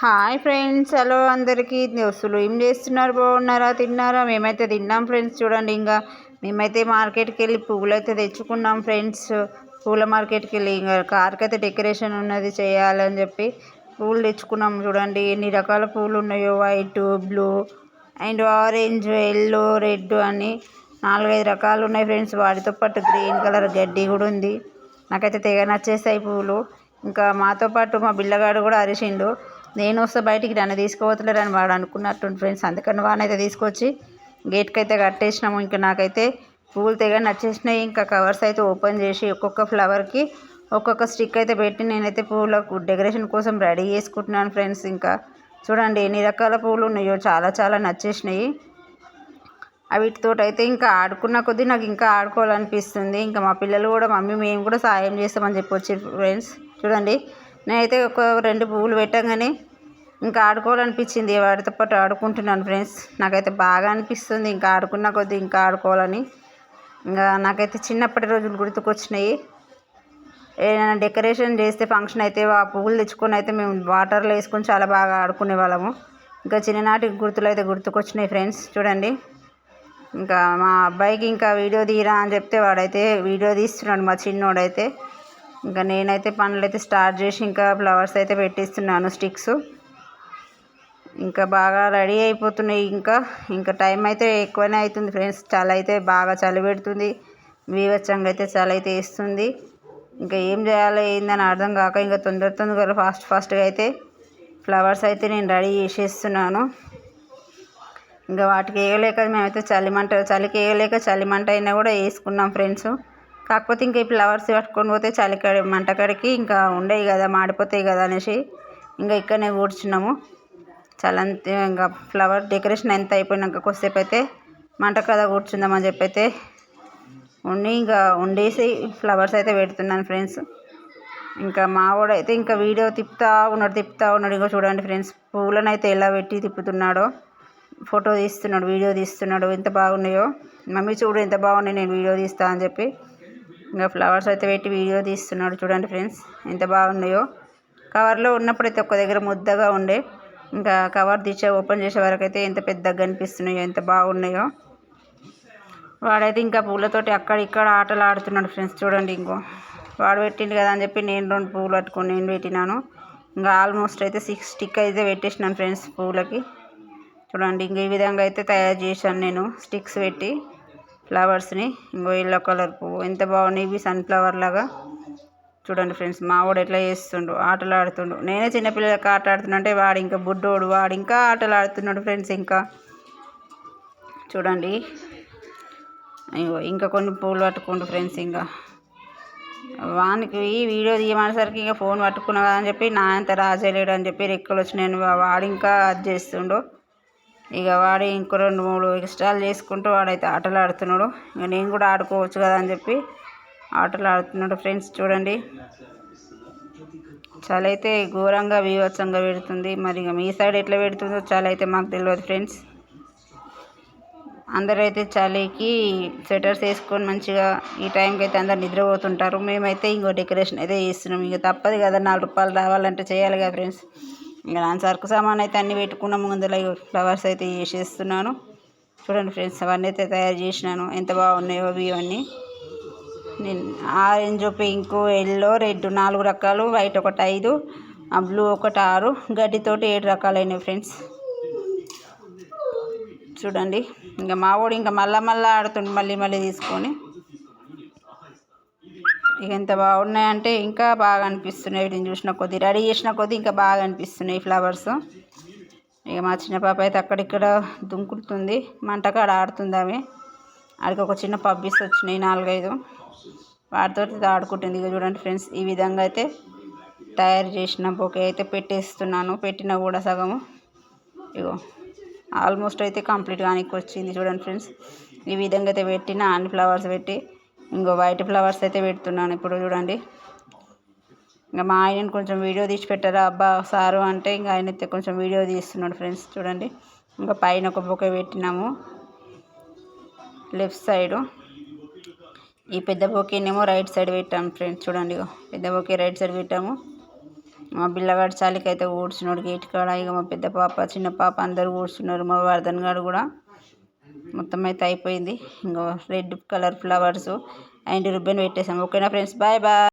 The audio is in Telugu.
హాయ్ ఫ్రెండ్స్ హలో అందరికీ. దోస్తులు ఏం చేస్తున్నారు? బాగున్నారా? తిన్నారా? మేమైతే తిన్నాం ఫ్రెండ్స్ చూడండి ఇంకా. మేమైతే మార్కెట్కి వెళ్ళి పువ్వులు అయితే తెచ్చుకున్నాం ఫ్రెండ్స్. పూల మార్కెట్కి వెళ్ళి ఇంకా కార్కి అయితే డెకరేషన్ ఉన్నది చేయాలని చెప్పి పూలు తెచ్చుకున్నాం చూడండి. ఎన్ని రకాల పూలు ఉన్నాయో white blue and orange yellow red అని నాలుగైదు రకాలు ఉన్నాయి ఫ్రెండ్స్. వాటితో పాటు గ్రీన్ కలర్ గడ్డి కూడా ఉంది. నాకైతే తెగ నచ్చేసాయి పూలు. ఇంకా మాతో పాటు మా బిల్లగాడు కూడా అరిసిండు. నేను వస్తే బయటికి నన్ను తీసుకుపోతలేరని వాడు అనుకున్నట్టుండి ఫ్రెండ్స్. అందుకని వానైతే తీసుకొచ్చి గేట్కి అయితే కట్టేసినాము. ఇంకా నాకైతే పూలు తెగ నచ్చేసినాయి. ఇంకా కవర్స్ అయితే ఓపెన్ చేసి ఒక్కొక్క ఫ్లవర్కి ఒక్కొక్క స్టిక్ అయితే పెట్టి నేనైతే పూలకు డెకరేషన్ కోసం రెడీ చేసుకుంటున్నాను ఫ్రెండ్స్. ఇంకా చూడండి ఎన్ని రకాల పూలు ఉన్నాయో. చాలా చాలా నచ్చేసినాయి. వీటితో అయితే ఇంకా ఆడుకున్న కొద్దీ నాకు ఇంకా ఆడుకోవాలనిపిస్తుంది. ఇంకా మా పిల్లలు కూడా మమ్మీ మేము కూడా సాయం చేస్తామని చెప్పి వచ్చి ఫ్రెండ్స్. చూడండి నేనైతే ఒక రెండు పువ్వులు పెట్టగానే ఇంకా ఆడుకోవాలనిపించింది. వాడితో పాటు ఆడుకుంటున్నాను ఫ్రెండ్స్. నాకైతే బాగా అనిపిస్తుంది ఇంకా ఆడుకున్న కొద్దీ ఇంకా ఆడుకోవాలని. ఇంకా నాకైతే చిన్నప్పటి రోజులు గుర్తుకొచ్చినాయి. ఏదైనా డెకరేషన్ చేస్తే ఫంక్షన్ అయితే ఆ పువ్వులు తెచ్చుకొని అయితే మేము వాటర్లో వేసుకొని చాలా బాగా ఆడుకునే వాళ్ళము. ఇంకా చిన్ననాటి గుర్తులు అయితే గుర్తుకొచ్చినాయి ఫ్రెండ్స్. చూడండి. ఇంకా మా అబ్బాయికి ఇంకా వీడియో తీరా అని చెప్తే వాడైతే వీడియో తీస్తున్నాడు మా చిన్నోడైతే. ఇంకా నేనైతే పనులు అయితే స్టార్ట్ చేసి ఇంకా ఫ్లవర్స్ అయితే పెట్టిస్తున్నాను స్టిక్స్. ఇంకా బాగా రెడీ అయిపోతున్నాయి ఇంకా. ఇంకా టైం అయితే ఎక్కువనే అవుతుంది ఫ్రెండ్స్. చలి అయితే బాగా చలి పెడుతుంది. వీవచ్చంగా అయితే చలి అయితే వేస్తుంది. ఇంకా ఏం చేయాలో ఏందని అర్థం కాక ఇంకా తొందర తొందరగా ఫాస్ట్ ఫాస్ట్గా అయితే ఫ్లవర్స్ అయితే నేను రెడీ చేసేస్తున్నాను. ఇంకా వాటికి వేయలేక మేమైతే చలిమంట చలికి వేయలేక చలిమంట అయినా కూడా వేసుకున్నాం ఫ్రెండ్స్. కాకపోతే ఇంకా ఈ ఫ్లవర్స్ పట్టుకొని పోతే చలికాడ మంటకాడికి ఇంకా ఉండేవి కదా మాడిపోతాయి కదా అనేసి ఇంకా ఇక్కడనే కూర్చున్నాము. చాలా ఇంకా ఫ్లవర్ డెకరేషన్ ఎంత అయిపోయినాక కొద్దిసేపు అయితే మంట కదా కూర్చుందామని చెప్పి అయితే ఉండి ఇంకా ఉండేసి ఫ్లవర్స్ అయితే పెడుతున్నాను ఫ్రెండ్స్. ఇంకా మావాడు అయితే ఇంకా వీడియో తిప్పుతా ఉన్నాడు తిప్పుతా ఉన్నాడు. ఇంకా చూడండి ఫ్రెండ్స్ పువ్వులను అయితే ఎలా పెట్టి తిప్పుతున్నాడో. ఫోటో తీస్తున్నాడు వీడియో తీస్తున్నాడు. ఎంత బాగున్నాయో. మమ్మీ చూడు ఎంత బాగున్నాయి నేను వీడియో తీస్తా అని చెప్పి ఇంకా ఫ్లవర్స్ అయితే పెట్టి వీడియో తీస్తున్నాడు చూడండి ఫ్రెండ్స్ ఎంత బాగున్నాయో. కవర్లో ఉన్నప్పుడైతే ఒక్క దగ్గర ముద్దగా ఉండే ఇంకా కవర్ తీసే ఓపెన్ చేసే వరకు అయితే ఎంత పెద్దగా కనిపిస్తున్నాయో ఎంత బాగున్నాయో. వాడైతే ఇంకా పూలతోటి అక్కడ ఇక్కడ ఆటలు ఆడుతున్నాడు ఫ్రెండ్స్ చూడండి ఇంకో. వాడు పెట్టిండు కదా అని చెప్పి నేను రెండు పూలు పట్టుకొని నేను పెట్టినాను. ఇంకా ఆల్మోస్ట్ అయితే సిక్స్ స్టిక్ అయితే పెట్టేసినాను ఫ్రెండ్స్ పూలకి. చూడండి ఇంక ఈ విధంగా అయితే తయారు చేశాను నేను స్టిక్స్ పెట్టి. ఫ్లవర్స్ని. ఇంకో ఎల్లో కలర్ పువ్వు. ఎంత బాగున్నాయి ఇవి సన్ఫ్లవర్ లాగా. చూడండి ఫ్రెండ్స్ మావాడు ఎట్లా చేస్తుండు ఆటలు ఆడుతుండు నేనే చిన్నపిల్లలకి ఆట ఆడుతున్నంటే వాడు ఇంకా బుడ్డోడు వాడు ఇంకా ఆటలు ఆడుతున్నాడు ఫ్రెండ్స్ ఇంకా. చూడండి. ఇంకా కొన్ని పూలు పట్టుకుండు ఫ్రెండ్స్ ఇంకా. వానికి వీడియో తీయమనేసరికి ఇంకా ఫోన్ పట్టుకున్నా అని చెప్పి నా అంత రాజేయలేడు అని చెప్పి రెక్కలు వచ్చినాయని వాడు ఇంకా అది చేస్తుండు. ఇక వాడు ఇంకో రెండు మూడు ఎక్స్ట్రాలు చేసుకుంటూ వాడైతే ఆటలు ఆడుతున్నాడు. ఇక నేను కూడా ఆడుకోవచ్చు కదా అని చెప్పి ఆటలు ఆడుతున్నాడు ఫ్రెండ్స్ చూడండి. చలి అయితే ఘోరంగా బీభత్సంగా పెడుతుంది. మరి ఇక మీ సైడ్ ఎట్లా పెడుతుందో చలి అయితే మాకు తెలియదు ఫ్రెండ్స్. అందరైతే చలికి స్వెటర్స్ వేసుకొని మంచిగా ఈ టైంకి అయితే అందరు నిద్రపోతుంటారు. మేమైతే ఇంకో డెకరేషన్ అయితే చేస్తున్నాం. ఇక తప్పదు కదా నాలుగు రూపాయలు రావాలంటే చేయాలి కదా ఫ్రెండ్స్. ఇంకా దాని సరుకు సామాన్ అయితే అన్నీ పెట్టుకున్నాము. ముందులో ఫ్లవర్స్ అయితే చేసేస్తున్నాను చూడండి ఫ్రెండ్స్ అవన్నీ అయితే తయారు చేసినాను. ఎంత బాగున్నాయో అవి ఇవన్నీ. నేను ఆరెంజ్ పింక్ ఎల్లో రెడ్ నాలుగు రకాలు వైట్ ఒకటి ఐదు బ్లూ ఒకటి ఆరు గడ్డితోటి ఏడు రకాలైనవి ఫ్రెండ్స్. చూడండి. ఇంకా మావోడు ఇంకా మళ్ళా మళ్ళీ ఆడుతుండు మళ్ళీ మళ్ళీ తీసుకొని. ఇక ఎంత బాగున్నాయంటే ఇంకా బాగా అనిపిస్తున్నాయి వీటిని చూసిన కొద్దీ రెడీ చేసిన కొద్దీ ఇంకా బాగా అనిపిస్తున్నాయి ఫ్లవర్స్. ఇక మా చిన్న పాప అయితే అక్కడిక్కడ దుంకుతుంది మంటకాడ ఆడుతుంది అవి ఆడికి ఒక చిన్న పబ్బీస్ వచ్చినాయి నాలుగైదు. వాటితో ఆడుకుంటుంది. ఇక చూడండి ఫ్రెండ్స్ ఈ విధంగా అయితే తయారు చేసిన బొకే అయితే పెట్టేస్తున్నాను. పెట్టిన కూడా సగము. ఇగో ఆల్మోస్ట్ అయితే కంప్లీట్ కానీ వచ్చింది. చూడండి ఫ్రెండ్స్ ఈ విధంగా అయితే పెట్టిన అన్ని ఫ్లవర్స్ పెట్టి ఇంకో వైట్ ఫ్లవర్స్ అయితే పెడుతున్నాను ఇప్పుడు చూడండి. ఇంకా మా ఆయనని కొంచెం వీడియో తీసి పెట్టారా? అబ్బా సారు అంటే ఇంకా ఆయన అయితే కొంచెం వీడియో తీస్తున్నాడు ఫ్రెండ్స్ చూడండి. ఇంకా పైన ఒక బొకే పెట్టినాము. Left side. ఈ పెద్ద బొకేనేమో రైట్ సైడ్ పెట్టాము ఫ్రెండ్స్ చూడండి. పెద్ద బొకే రైట్ సైడ్ పెట్టాము. మా పిల్లగాడు చలికి అయితే కూర్చున్నాడు గేట్ కాడ. ఇక మా పెద్ద పాప చిన్న పాప అందరు కూర్చున్నారు. మా వర్ధన్ గారు కూడా. మొత్తం అయితే అయిపోయింది. ఇంకో red colour flowers and ribbon పెట్టేసాము. ఓకేనా ఫ్రెండ్స్? Bye bye.